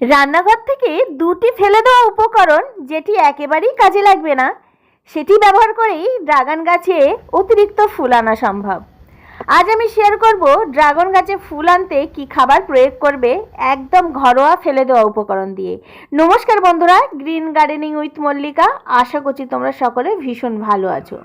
রান্নাঘর থেকে দুটি ফেলে দেওয়া উপকরণ যেটি একেবারেই কাজে লাগবে না, সেটি ব্যবহার করেই ড্রাগন গাছে অতিরিক্ত ফুল আনা সম্ভব। আজ আমি শেয়ার করব ড্রাগন গাছে ফুল আনতে কি খাবার প্রয়োগ করবে একদম ঘরোয়া ফেলে দেওয়া উপকরণ দিয়ে। নমস্কার বন্ধুরা গ্রিন গার্ডেনিং উইথ মল্লিকা। আশা করছি তোমরা সকলে ভীষণ ভালো আছো।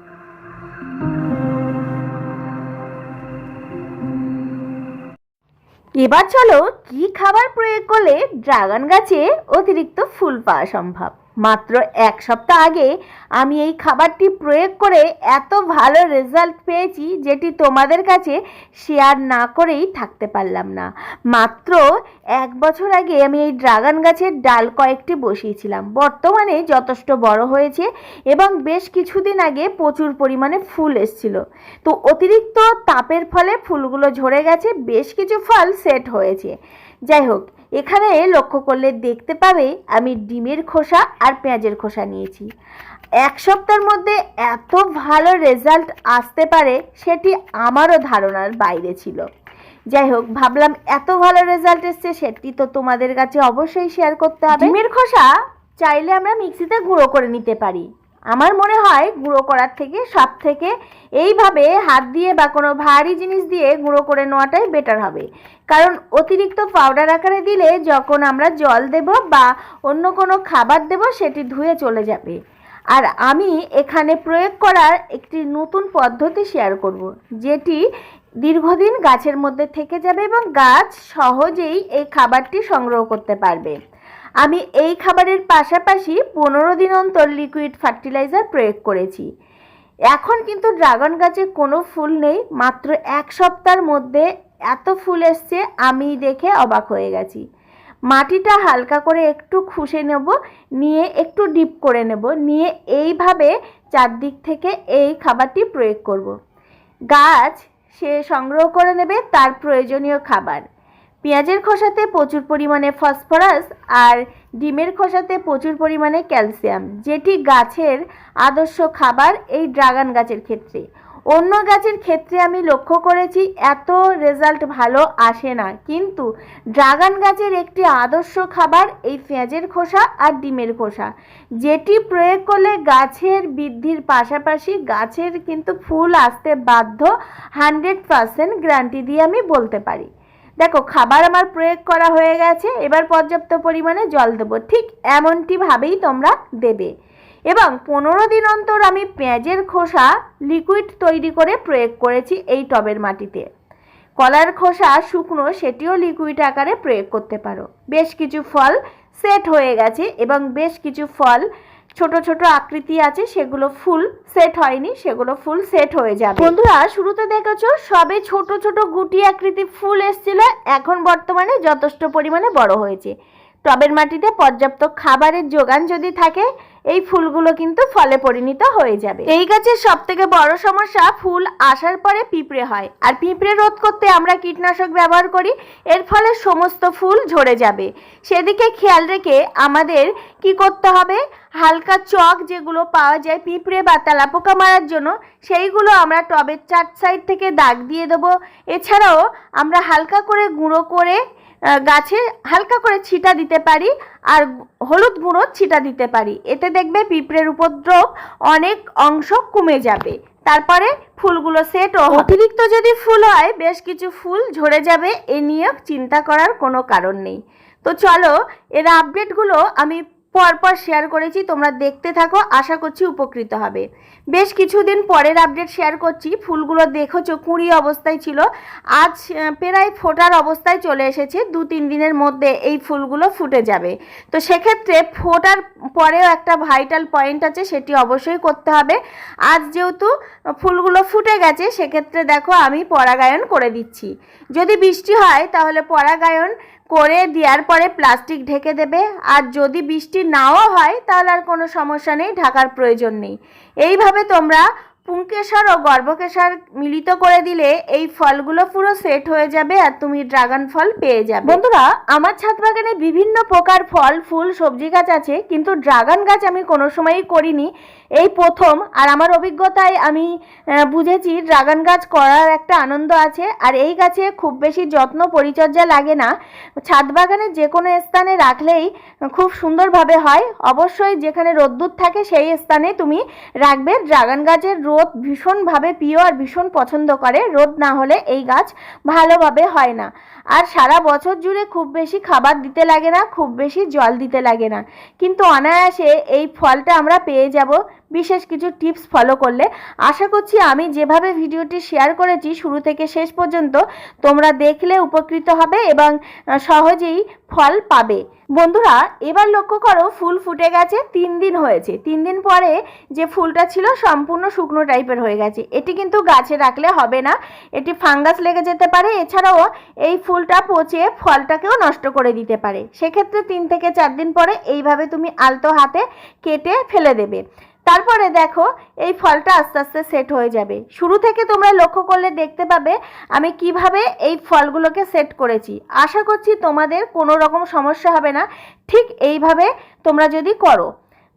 এবার চলো কি খাবার প্রয়োগ করলে ড্রাগন গাছে অতিরিক্ত ফুল পাওয়া সম্ভব? মাত্র এক সপ্তাহ আগে আমি এই খাবারটি প্রয়োগ করে এত ভালো রেজাল্ট পেয়েছি যেটি তোমাদের কাছে শেয়ার না করেই থাকতে পারলাম না। মাত্র এক বছর আগে আমি এই ড্রাগন গাছের ডাল কয়েকটি বসিয়েছিলাম। বর্তমানে যথেষ্ট বড় হয়েছে এবং বেশ কিছুদিন আগে প্রচুর পরিমাণে ফুল এসছিল। তো অতিরিক্ত তাপের ফলে ফুলগুলো ঝরে গেছে, বেশ কিছু ফল সেট হয়েছে। যাই হোক এখানে লক্ষ্য করলে দেখতে পাবে আমি ডিমের খোসা আর পেঁয়াজের খোসা নিয়েছি। এক সপ্তাহের মধ্যে এত ভালো রেজাল্ট আসতে পারে সেটি আমারও ধারণার বাইরে ছিল। যাই হোক, ভাবলাম এত ভালো রেজাল্ট এসছে সেটি তো তোমাদের কাছে অবশ্যই শেয়ার করতে হবে। ডিমের খোসা চাইলে আমরা মিক্সিতে গুঁড়ো করে নিতে পারি। আমার মনে হয় গুঁড়ো করার থেকে সব থেকে এইভাবে হাত দিয়ে বা কোনো ভারী জিনিস দিয়ে গুঁড়ো করে নেওয়াটাই বেটার হবে। কারণ অতিরিক্ত পাউডার আকারে দিলে যখন আমরা জল দেব বা অন্য কোনো খাবার দেব, সেটি ধুয়ে চলে যাবে। আর আমি এখানে প্রয়োগ করার একটি নতুন পদ্ধতি শেয়ার করব, যেটি দীর্ঘদিন গাছের মধ্যে থেকে যাবে এবং গাছ সহজেই এই খাবারটি সংগ্রহ করতে পারবে। আমি এই খাবারের পাশাপাশি পনেরো দিন অন্তর লিকুইড ফার্টিলাইজার প্রয়োগ করেছি। এখন কিন্তু ড্রাগন গাছে কোনো ফুল নেই, মাত্র এক সপ্তাহের মধ্যে এত ফুল এসছে, আমি দেখে অবাক হয়ে গেছি। মাটিটা হালকা করে একটু খুশে নেব, নিয়ে একটু ডিপ করে নেব, নিয়ে এইভাবে চারদিক থেকে এই খাবারটি প্রয়োগ করব। গাছ সে সংগ্রহ করে নেবে তার প্রয়োজনীয় খাবার। পেঁয়াজের খোসাতে প্রচুর পরিমাণে ফসফরাস আর ডিমের খোসাতে প্রচুর পরিমাণে ক্যালসিয়াম, যেটি গাছের আদর্শ খাবার এই ড্রাগন গাছের ক্ষেত্রে। অন্য গাছের ক্ষেত্রে আমি লক্ষ্য করেছি, এত রেজাল্ট ভালো আসে না। কিন্তু ড্রাগন গাছের একটি আদর্শ খাবার এই পেঁয়াজের খোসা আর ডিমের খোসা, যেটি প্রয়োগ করলে গাছের বৃদ্ধির পাশাপাশি গাছের কিন্তু ফুল আসতে বাধ্য, হান্ড্রেড পারসেন্ট গ্যারান্টি দিয়ে আমি বলতে পারি। দেখো, খাবার আমার প্রয়োগ করা হয়ে গেছে, এবার পর্যাপ্ত পরিমাণে জল দেবো। ঠিক এমনটিভাবেই তোমরা দেবে। এবং পনেরো দিন অন্তর আমি পেঁয়াজের খোসা লিকুইড তৈরি করে প্রয়োগ করেছি এই টবের মাটিতে। কলার খোসা শুকনো, সেটিও লিকুইড আকারে প্রয়োগ করতে পারো। বেশ কিছু ফল সেট হয়ে গেছে এবং বেশ কিছু ফল ছোট ছোট আকৃতি আছে, সেগুলো ফুল সেট হয়নি, সেগুলো ফুল সেট হয়ে যাবে। বন্ধুরা, শুরুতে দেখেছ, সবে ছোট ছোট গুটি আকৃতি ফুল এসছিল, এখন বর্তমানে যথেষ্ট পরিমাণে বড় হয়েছে। টবের মাটিতে পর্যাপ্ত খাবারের যোগান যদি থাকে এই ফুলগুলো কিন্তু ফলে পরিণত হয়ে যাবে। এই গাছের সব থেকে বড় সমস্যা, ফুল আসার পরে পিঁপড়ে হয়। আর পিঁপড়ে রোধ করতে আমরা কীটনাশক ব্যবহার করি, এর ফলে সমস্ত ফুল ঝরে যাবে। সেদিকে খেয়াল রেখে আমাদের কি করতে হবে? হালকা চক যেগুলো পাওয়া যায় পিঁপড়ে বা তেলাপোকা মারার জন্য, সেইগুলো আমরা টবের চার সাইড থেকে দাগ দিয়ে দেবো। এছাড়াও আমরা হালকা করে গুঁড়ো করে গাছে হালকা করে ছিটা দিতে পারি আর হলুদ গুঁড়ো ছিটা দিতে পারি। এতে দেখবে পিঁপড়ের উপদ্রব অনেক অংশ কমে যাবে। তারপরে ফুলগুলো সেট অতিরিক্ত যদি ফুল হয়, বেশ কিছু ফুল ঝরে যাবে, এ নিয়ে চিন্তা করার কোনো কারণ নেই। তো চলো, এর আপডেটগুলো আমি পরপর শেয়ার করেছি, তোমরা দেখতে থাকো, আশা করছি উপকৃত হবে। বেশ কিছুদিন পরের আপডেট শেয়ার করছি, ফুলগুলো দেখেছ কুঁড়ি অবস্থায় ছিল। আজ প্রায় ফোটার অবস্থায় চলে এসেছে দু তিন দিনের মধ্যে এই ফুলগুলো ফুটে যাবে। তো সেক্ষেত্রে ফোটার পরেও একটা ভাইটাল পয়েন্ট আছে, সেটি অবশ্যই করতে হবে। আজ যেহেতু ফুলগুলো ফুটে গেছে, সেক্ষেত্রে দেখো, আমি পরাগায়ন করে দিচ্ছি। যদি বৃষ্টি হয়, তাহলে পরাগায়ন করে দেওয়ার পরে প্লাস্টিক ঢেকে দেবে। আর যদি বৃষ্টি নাও হয়, তাহলে আর কোনো সমস্যা নেই, ঢাকার প্রয়োজন নেই। এইভাবে তোমরা পুংকেশর ও গর্ভকেশর মিলিত করে দিলে এই ফলগুলো পুরো সেট হয়ে যাবে আর তুমি ড্রাগন ফল পেয়ে যাবে। বন্ধুরা, আমার ছাদ বাগানে বিভিন্ন প্রকার ফল, ফুল, সবজি গাছ আছে, কিন্তু ড্রাগন গাছ আমি কোনো সময়ই করিনি। এই প্রথম, আর আমার অভিজ্ঞতায় আমি বুঝেছি ড্রাগন গাছ করার একটা আনন্দ আছে, আর এই গাছে খুব বেশি যত্ন পরিচর্যা লাগে না। ছাদ বাগানে যে কোনো স্থানে রাখলেই খুব সুন্দরভাবে হয়। অবশ্যই যেখানে রোদ্দুর থাকে সেই স্থানে তুমি রাখবে ড্রাগন গাছের রোদ ভীষণভাবে প্রিয় আর ভীষণ পছন্দ করে। রোদ না হলে এই গাছ ভালোভাবে হয় না। আর সারা বছর জুড়ে খুব বেশি খাবার দিতে লাগে না, খুব বেশি জল দিতে লাগে না। কিন্তু অনায়াসে এই ফলটা আমরা পেয়ে যাব বিশেষ কিছু টিপস ফলো করলে আশা করছি আমি যেভাবে ভিডিওটি শেয়ার করেছি শুরু থেকে শেষ পর্যন্ত তোমরা দেখলে উপকৃত হবে এবং সহজেই ফল পাবে। বন্ধুরা, এবার লক্ষ্য করো ফুল ফুটে গেছে তিন দিন হয়েছে। তিন দিন পরে যে ফুলটা ছিল সম্পূর্ণ শুকনো টাইপের হয়ে গেছে। এটি কিন্তু গাছে রাখলে হবে না। এটি ফাঙ্গাস লেগে যেতে পারে। এছাড়াও এই ফুলটা পচে ফলটাকেও নষ্ট করে দিতে পারে। সেক্ষেত্রে তিন থেকে চার দিন পরে এইভাবে তুমি আলতো হাতে কেটে ফেলে দেবে। তারপরে দেখো, এই ফলটা আস্তে আস্তে সেট হয়ে যাবে। শুরু থেকে তোমরা লক্ষ্য করলে দেখতে পাবে, আমি কীভাবে এই ফলগুলোকে সেট করেছি। আশা করছি তোমাদের কোনো রকম সমস্যা হবে না। ঠিক এইভাবে তোমরা যদি করো।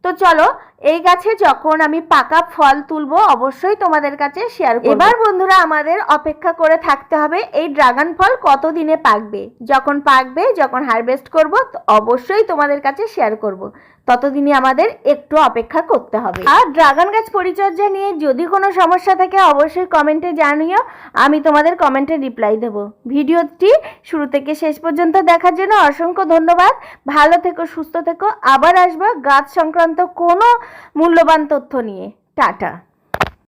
তো চলো এই গাছে যখন আমি পাকা ফল তুলবো, অবশ্যই তোমাদের কাছে শেয়ার করব। এবার বন্ধুরা আমাদের অপেক্ষা করে থাকতে হবে, এই ড্রাগন ফল কত দিনে পাকবে? যখন পাকবে, যখন হারভেস্ট করব অবশ্যই তোমাদের কাছে শেয়ার করব। ততদিনই আমাদের একটু অপেক্ষা করতে হবে। আর ড্রাগন গাছ পরিচর্যা নিয়ে যদি কোনো সমস্যা থাকে, অবশ্যই কমেন্টে জানিও, আমি তোমাদের কমেন্টে রিপ্লাই দেবো। ভিডিওটি শুরু থেকে শেষ পর্যন্ত দেখার জন্য অসংখ্য ধন্যবাদ। ভালো থেকো, সুস্থ থেকো। আবার আসব গাছ সংক্রান্ত কোনো মূল্যবান তথ্য নিয়ে। টাটা।